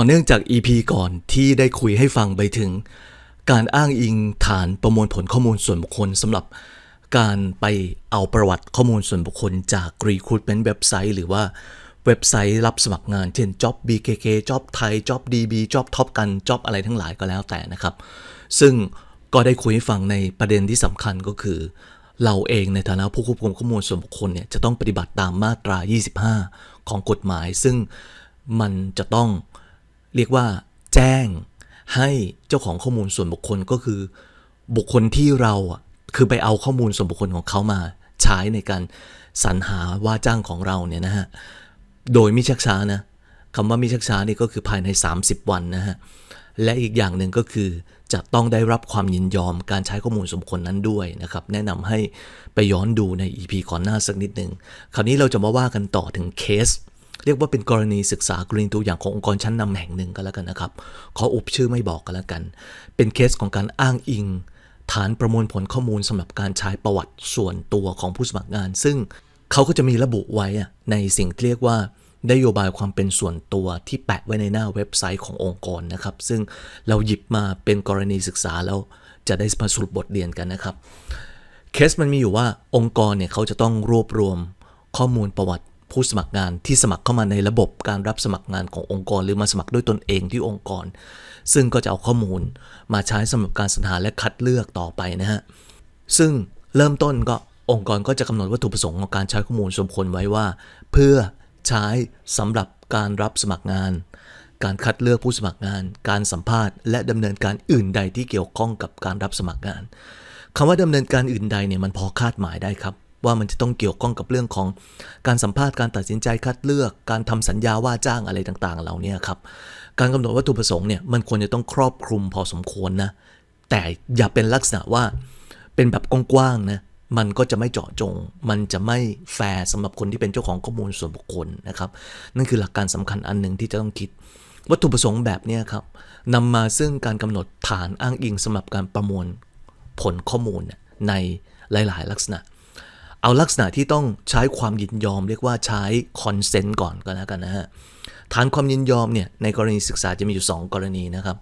ต่อเนื่องจาก EP ก่อนที่ได้คุยให้ฟังไปถึง การอ้างอิงฐานประมวลผลข้อมูลส่วนบุคคลสำหรับการไปเอาประวัติข้อมูลส่วนบุคคลจาก Recruitment เว็บไซต์หรือว่าเว็บไซต์รับสมัครงาน เช่น Job BKK Job ไทย Job DB Job Top กัน Job อะไรทั้งหลายก็แล้วแต่นะครับ ซึ่งก็ได้คุยให้ฟังในประเด็นที่สำคัญก็คือ เราเองในฐานะผู้ควบคุมข้อมูลส่วนบุคคลเนี่ยจะต้องปฏิบัติตามมาตรา 25 ของกฎหมาย ซึ่งมันจะต้อง เรียกว่า แจ้งให้เจ้าของข้อมูลส่วนบุคคลก็คือ บุคคลที่เราคือไปเอาข้อมูลส่วนบุคคลของเขามา ใช้ในการสรรหาว่าจ้างของเราเนี่ยนะฮะโดยมิชักช้านะคำว่ามิชักช้านี่ก็คือภายใน 30 วันนะฮะและอีกอย่างหนึ่งก็คือจะต้องได้รับความยินยอมการใช้ข้อมูลสมคนนั้นด้วยนะครับ แนะนำให้ไปย้อนดูใน EP ก่อนหน้าสักนิดหนึ่งคราวนี้เราจะมาว่ากันต่อถึงเคส เรียกว่าเป็นกรณีศึกษากรณีตัวอย่างขององค์กรชั้นนำแห่งหนึ่งก็แล้วกันนะครับ ขออุบชื่อไม่บอกกันแล้วกัน เป็นเคสของการอ้างอิง ฐานประมวลผลข้อมูลสำหรับการใช้ประวัติส่วนตัวของผู้สมัครงาน ซึ่งเขาก็จะมีระบุไว้ในสิ่งที่เรียกว่านโยบายความเป็นส่วนตัวที่แปะไว้ในหน้าเว็บไซต์ขององค์กรนะครับ ซึ่งเราหยิบมาเป็นกรณีศึกษาแล้วจะได้มาสรุปบทเรียนกันนะครับเคสมันมีอยู่ว่าองค์กรเนี่ยเขาจะต้องรวบรวมข้อมูลประวัติ ผู้สมัครงานที่สมัครเข้ามาในระบบการรับสมัครงานขององค์กร หรือมาสมัครด้วยตนเองที่องค์กร ซึ่งก็จะเอาข้อมูลมาใช้สำหรับการสรรหาและคัดเลือกต่อไปนะฮะซึ่งเริ่มต้นก็องค์กรก็จะกำหนดวัตถุประสงค์ของการใช้ข้อมูลสมควรไว้ว่า เพื่อใช้สำหรับการรับสมัครงาน การคัดเลือกผู้สมัครงาน การสัมภาษณ์และดำเนินการอื่นใดที่เกี่ยวข้องกับการรับสมัครงานคำว่าดำเนินการอื่นใดเนี่ยมันพอคาดหมายได้ครับ ว่ามันจะต้องเกี่ยวข้องกับเรื่องของการสัมภาษณ์การตัดสินใจคัดเลือก การทำสัญญาว่าจ้างอะไรต่างๆ เหล่านี้ครับการกำหนดวัตถุประสงค์เนี่ยมันควรจะต้องครอบคลุมพอสมควรนะแต่อย่าเป็นลักษณะว่าเป็นแบบกว้างๆนะมันก็จะไม่เจาะจง มันจะไม่แฟร์สำหรับคนที่เป็นเจ้าของข้อมูลส่วนบุคคลนะครับ นั่นคือหลักการสำคัญอันหนึ่งที่จะต้องคิด วัตถุประสงค์แบบนี้ครับนำมาซึ่งการกำหนดฐานอ้างอิงสำหรับการประมวลผลข้อมูลในหลาย ๆ ลักษณะ เอาลักษณะที่ต้องใช้ความยินยอม เรียกว่าใช้คอนเซนต์ก่อนก็แล้วกันนะฮะฐานความยินยอมเนี่ยในกรณีศึกษาจะมีอยู่ 2 กรณีนะครับ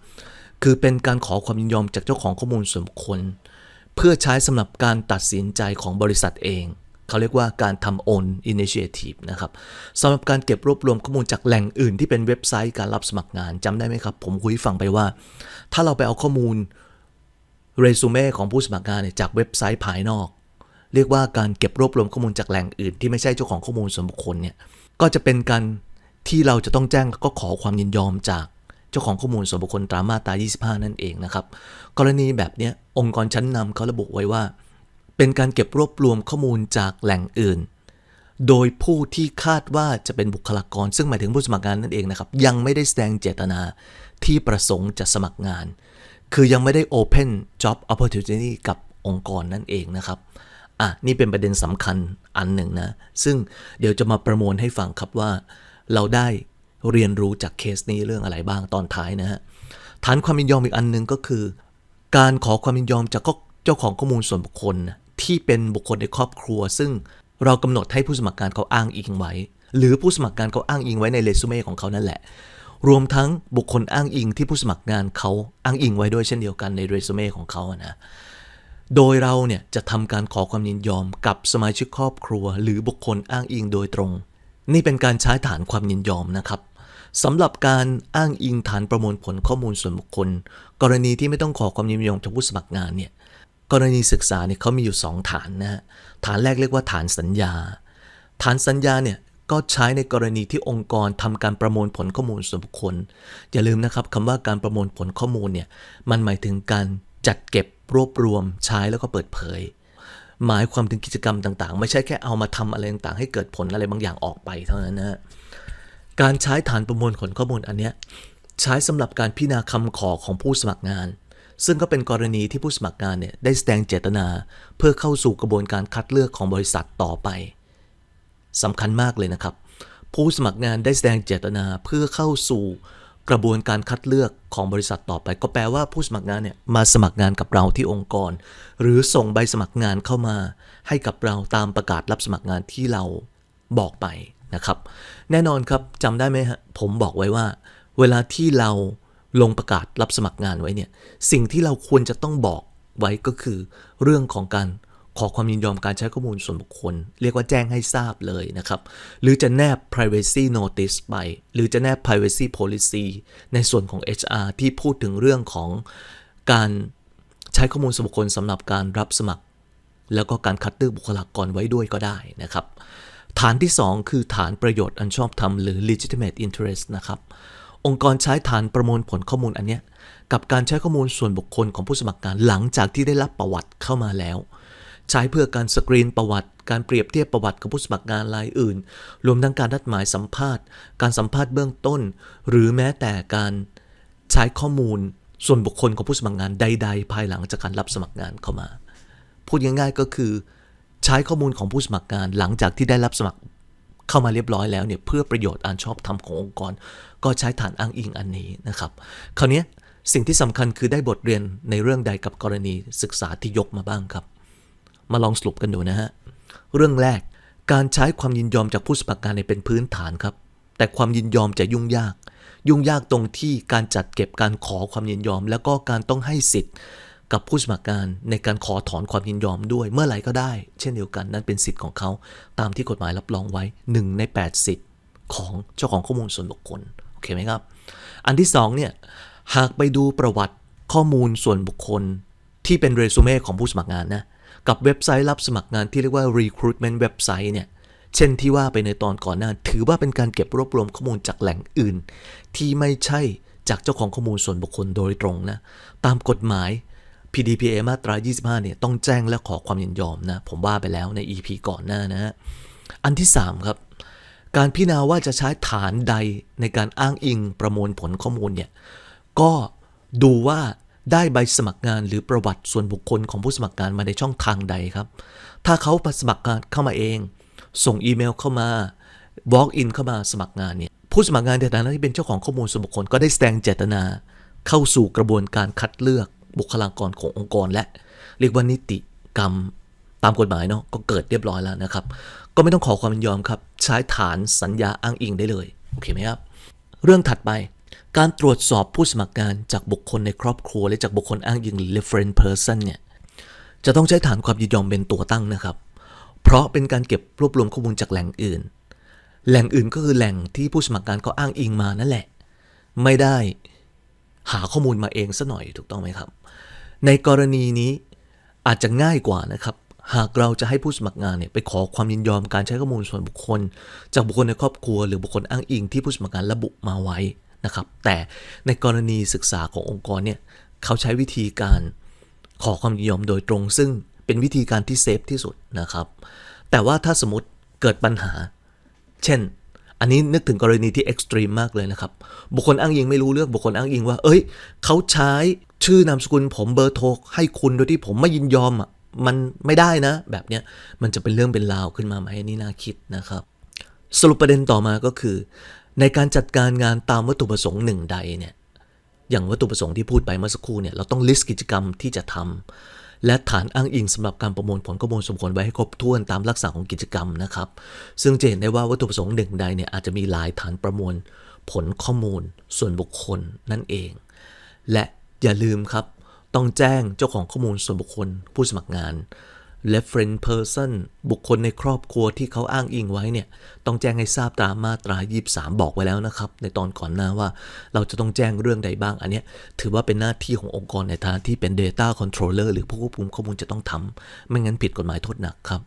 คือเป็นการขอความยินยอมจากเจ้าของข้อมูลส่วนบุคคล เพื่อใช้สำหรับการตัดสินใจของบริษัทเองเขาเรียกว่าการทำ own initiative นะครับสำหรับการเก็บรวบรวมข้อมูลจากแหล่งอื่นที่เป็นเว็บไซต์การรับสมัครงานจำได้ไหมครับ ผมคุยฟังไปว่า ถ้าเราไปเอาข้อมูลเรซูเม่ของผู้สมัครงานเนี่ยจากเว็บไซต์ภายนอก เรียกว่าการเก็บรวบรวมข้อมูลจากแหล่งอื่น ที่ไม่ใช่เจ้าของข้อมูลส่วนบุคคลเนี่ยก็จะเป็นการที่เราจะต้องแจ้งแล้วก็ขอความยินยอมจากเจ้าของข้อมูลส่วนบุคคลตามมาตรา 25 นั่นเองนะครับ กรณีแบบนี้องค์กรชั้นนำเขาระบุไว้ว่า เป็นการเก็บรวบรวมข้อมูลจากแหล่งอื่น โดยผู้ที่คาดว่าจะเป็นบุคลากร ซึ่งหมายถึงผู้สมัครงานนั่นเองนะครับ ยังไม่ได้แสดงเจตนาที่ประสงค์จะสมัครงาน คือยังไม่ได้ Open Job Opportunity กับองค์กรนั่นเองนะครับ อะนี่เป็นประเด็นสำคัญอันหนึ่งนะ ซึ่งเดี๋ยวจะมาประมวลให้ฟังครับว่า เราได้เรียนรู้จากเคสนี้เรื่องอะไรบ้างตอนท้ายนะฮะฐานความยินยอมอีกอันหนึ่งก็คือ การขอความยินยอมจากเจ้าของข้อมูลส่วนบุคคล ที่เป็นบุคคลในครอบครัว ซึ่งเรากำหนดให้ผู้สมัครงานเขาอ้างอิงไว้ หรือผู้สมัครงานเขาอ้างอิงไว้ในเรซูเม่ของเขานั่นแหละ รวมทั้งบุคคลอ้างอิงที่ผู้สมัครงานเขาอ้างอิงไว้ด้วยเช่นเดียวกันในเรซูเม่ของเขาอะนะ โดยเราเนี่ยจะทำการขอความยินยอมกับสมาชิกครอบครัว หรือบุคคลอ้างอิงโดยตรง นี่เป็นการใช้ฐานความยินยอมนะครับสำหรับการอ้างอิงฐานประมวลผลข้อมูลส่วนบุคคล กรณีที่ไม่ต้องขอความยินยอมจากผู้สมัครงานเนี่ยกรณีศึกษาเนี่ยเขามีอยู่ 2 ฐานนะฮะฐานแรกเรียกว่าฐานสัญญา ฐานสัญญาเนี่ยก็ใช้ในกรณีที่องค์กรทำการประมวลผลข้อมูลส่วนบุคคล อย่าลืมนะครับคำว่าการประมวลผลข้อมูลเนี่ยมันหมายถึงการ จัดเก็บรวบรวมใช้แล้วก็เปิดเผย หมายความถึงกิจกรรมต่างๆ ไม่ใช่แค่เอามาทำอะไรต่างๆ ให้เกิดผลอะไรบางอย่างออกไปเท่านั้นนะการใช้ฐานประมวลผลข้อมูลอันเนี้ยใช้สำหรับการพิจารณาคำขอของผู้สมัครงาน ซึ่งก็เป็นกรณีที่ผู้สมัครงานเนี่ยได้แสดงเจตนา เพื่อเข้าสู่กระบวนการคัดเลือกของบริษัทต่อไปสำคัญมากเลยนะครับ ผู้สมัครงานได้แสดงเจตนาเพื่อเข้าสู่ กระบวนการคัดเลือกของบริษัทต่อไป ก็แปลว่าผู้สมัครงานเนี่ยมาสมัครงานกับเราที่องค์กร หรือส่งใบสมัครงานเข้ามา ให้กับเราตามประกาศรับสมัครงานที่เราบอกไปนะครับ แน่นอนครับจำได้ไหมฮะผมบอกไว้ว่า เวลาที่เราลงประกาศรับสมัครงานไว้เนี่ยสิ่งที่เราควรจะต้องบอกไว้ก็คือ เรื่องของการ ขอความยินยอมการใช้ข้อมูลส่วนบุคคล เรียกว่าแจ้งให้ทราบเลยนะครับ หรือจะแนบ privacy notice ไป หรือจะแนบ privacy policy ในส่วนของ HR ที่พูดถึงเรื่องของการใช้ข้อมูลส่วนบุคคลสำหรับการรับสมัคร แล้วก็การคัดเลือกบุคลากรไว้ด้วยก็ได้นะครับ ฐานที่ 2 คือฐานประโยชน์อันชอบธรรมหรือ legitimate interest นะครับองค์กรใช้ฐานประมวลผลข้อมูลอันเนี้ยกับการใช้ข้อมูลส่วนบุคคลของผู้สมัครงานหลังจากที่ได้รับประวัติเข้ามาแล้ว ใช้เพื่อการสกรีนประวัติ การเปรียบเทียบประวัติกับผู้สมัครงานรายอื่น รวมทั้งการนัดหมายสัมภาษณ์ การสัมภาษณ์เบื้องต้น หรือแม้แต่การใช้ข้อมูลส่วนบุคคลของผู้สมัครงานใด ๆ ภายหลังจากการรับสมัครงานเข้ามา พูดง่ายๆก็คือ ใช้ข้อมูลของผู้สมัครงานหลังจากที่ได้รับสมัครเข้ามาเรียบร้อยแล้วเนี่ยเพื่อประโยชน์อันชอบธรรมขององค์กร ก็ใช้ฐานอ้างอิงอันนี้นะครับ คราวนี้สิ่งที่สำคัญคือได้บทเรียนในเรื่องใดกับกรณีศึกษาที่ยกมาบ้างครับ มาลองสรุปกันดูนะฮะ เรื่องแรก การใช้ความยินยอมจากผู้สมัครงานเนี่ยเป็นพื้นฐานครับ แต่ความยินยอมจะยุ่งยาก ยุ่งยากตรงที่การจัดเก็บการขอความยินยอม แล้วก็การต้องให้สิทธิ์ กับผู้สมัครงานในการขอถอนความยินยอมด้วยเมื่อไหร่ก็ได้ เช่นเดียวกันนั่นเป็นสิทธิ์ของเขาตามที่กฎหมายรับรองไว้ 1 ใน 8 สิทธิ์ของเจ้าของข้อมูลส่วนบุคคลโอเคไหมครับ อันที่2เนี่ยหากไปดูประวัติข้อมูลส่วนบุคคลที่เป็นเรซูเม่ของผู้สมัครงานนะ กับเว็บไซต์รับสมัครงานที่เรียกว่า recruitment website เนี่ยเช่นที่ว่าไปในตอนก่อนหน้า ถือว่าเป็นการเก็บรวบรวมข้อมูลจากแหล่งอื่น ที่ไม่ใช่จากเจ้าของข้อมูลส่วนบุคคลโดยตรงนะ ตามกฎหมาย PDPA มาตรา 25 เนี่ยต้องแจ้งและขอความยินยอมนะ ผมว่าไปแล้วใน EP ก่อนหน้านะฮะ อันที่ 3 ครับ การพิจารณาว่าจะใช้ฐานใดในการอ้างอิงประมวลผลข้อมูลเนี่ย ก็ดูว่า ได้ใบสมัครงานหรือประวัติส่วนบุคคลของผู้สมัครงานมาในช่องทางใดครับ ถ้าเขามาสมัครงานเข้ามาเอง ส่งอีเมลเข้ามา walk in เข้ามาสมัครงานเนี่ยผู้สมัครงานในฐานะที่เป็นเจ้าของข้อมูลส่วนบุคคลก็ได้แสดงเจตนา เข้าสู่กระบวนการคัดเลือกบุคลากรขององค์กรและ เรียกว่านิติกรรมตามกฎหมายเนาะก็เกิดเรียบร้อยแล้วนะครับ ก็ไม่ต้องขอความยินยอมครับ ใช้ฐานสัญญาอ้างอิงได้เลย โอเคไหมครับ เรื่องถัดไป การตรวจสอบผู้สมัครงานจากบุคคลในครอบครัว และจากบุคคลอ้างอิงหรือ reference person เนี่ยจะต้องใช้ฐานความยินยอมเป็นตัวตั้งนะครับ เพราะเป็นการเก็บรวบรวมข้อมูลจากแหล่งอื่น แหล่งอื่นก็คือแหล่งที่ผู้สมัครงานก็อ้างอิงมานั่นแหละ ไม่ได้หาข้อมูลมาเองซะหน่อยถูกต้องไหมครับ ในกรณีนี้อาจจะง่ายกว่านะครับ หากเราจะให้ผู้สมัครงานเนี่ยไปขอความยินยอมการใช้ข้อมูลส่วนบุคคล จากบุคคลในครอบครัว หรือบุคคลอ้างอิงที่ผู้สมัครงานระบุมาไว้ นะครับ แต่ในกรณีศึกษาขององค์กรเนี่ยเขาใช้วิธีการขอความยินยอมโดยตรง ซึ่งเป็นวิธีการที่เซฟที่สุดนะครับ แต่ว่าถ้าสมมติเกิดปัญหา เช่น อันนี้นึกถึงกรณีที่เอ็กซ์ตรีมมากเลยนะครับ บุคคลอ้างอิงไม่รู้เรื่องบุคคลอ้างอิงว่า เอ้ย เขาใช้ชื่อนามสกุลผมเบอร์โทรให้คุณโดยที่ผมไม่ยินยอมอะมันไม่ได้นะ แบบเนี้ยมันจะเป็นเรื่องเป็นราวขึ้นมาไหมอันนี่น่าคิดนะครับ สรุปประเด็นต่อมาก็คือ ในการจัดการงานตามวัตถุประสงค์หนึ่งใดเนี่ยอย่างวัตถุประสงค์ที่พูดไปเมื่อสักครู่เนี่ยเราต้องลิสต์กิจกรรมที่จะทำและฐานอ้างอิงสำหรับการประมวลผลข้อมูลสมควรไว้ให้ครบถ้วนตามลักษณะของกิจกรรมนะครับ ซึ่งจะเห็นได้ว่าวัตถุประสงค์หนึ่งใดเนี่ยอาจจะมีหลายฐานประมวลผลข้อมูล ส่วนบุคคลนั่นเอง และอย่าลืมครับ ต้องแจ้งเจ้าของข้อมูลส่วนบุคคล ผู้สมัครงาน reference person บุคคลในครอบครัวที่เขาอ้างอิงไว้เนี่ยต้องแจ้งให้ทราบตามมาตรา 23 บอกไว้แล้วนะครับ ในตอนก่อนหน้าว่าเราจะต้องแจ้งเรื่องใดบ้าง อันนี้ถือว่าเป็นหน้าที่ขององค์กรในฐานะที่เป็น data controller หรือผู้ควบคุมข้อมูลจะต้องทำไม่งั้นผิดกฎหมายโทษหนักครับ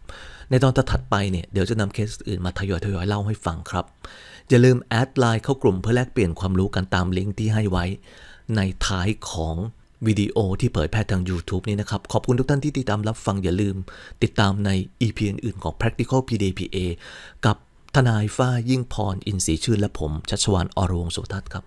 ในตอนถัดไปเนี่ยเดี๋ยวจะนำเคสอื่นมาทยอยทยอยเล่าให้ฟังครับอย่าลืมแอดไลน์เข้ากลุ่มเพื่อแลกเปลี่ยนความรู้กันตามลิงก์ที่ให้ไว้ในท้ายของ วิดีโอที่เผยแพร่ทาง YouTube นี้นะครับ ขอบคุณทุกท่านที่ติดตามรับฟังอย่าลืม ติดตามใน EP อื่นๆของ Practical PDPA กับทนายฝ้ายยิ่งพร อินทรีชื่นและผม ชัชวานอรวงสุทัศน์ครับ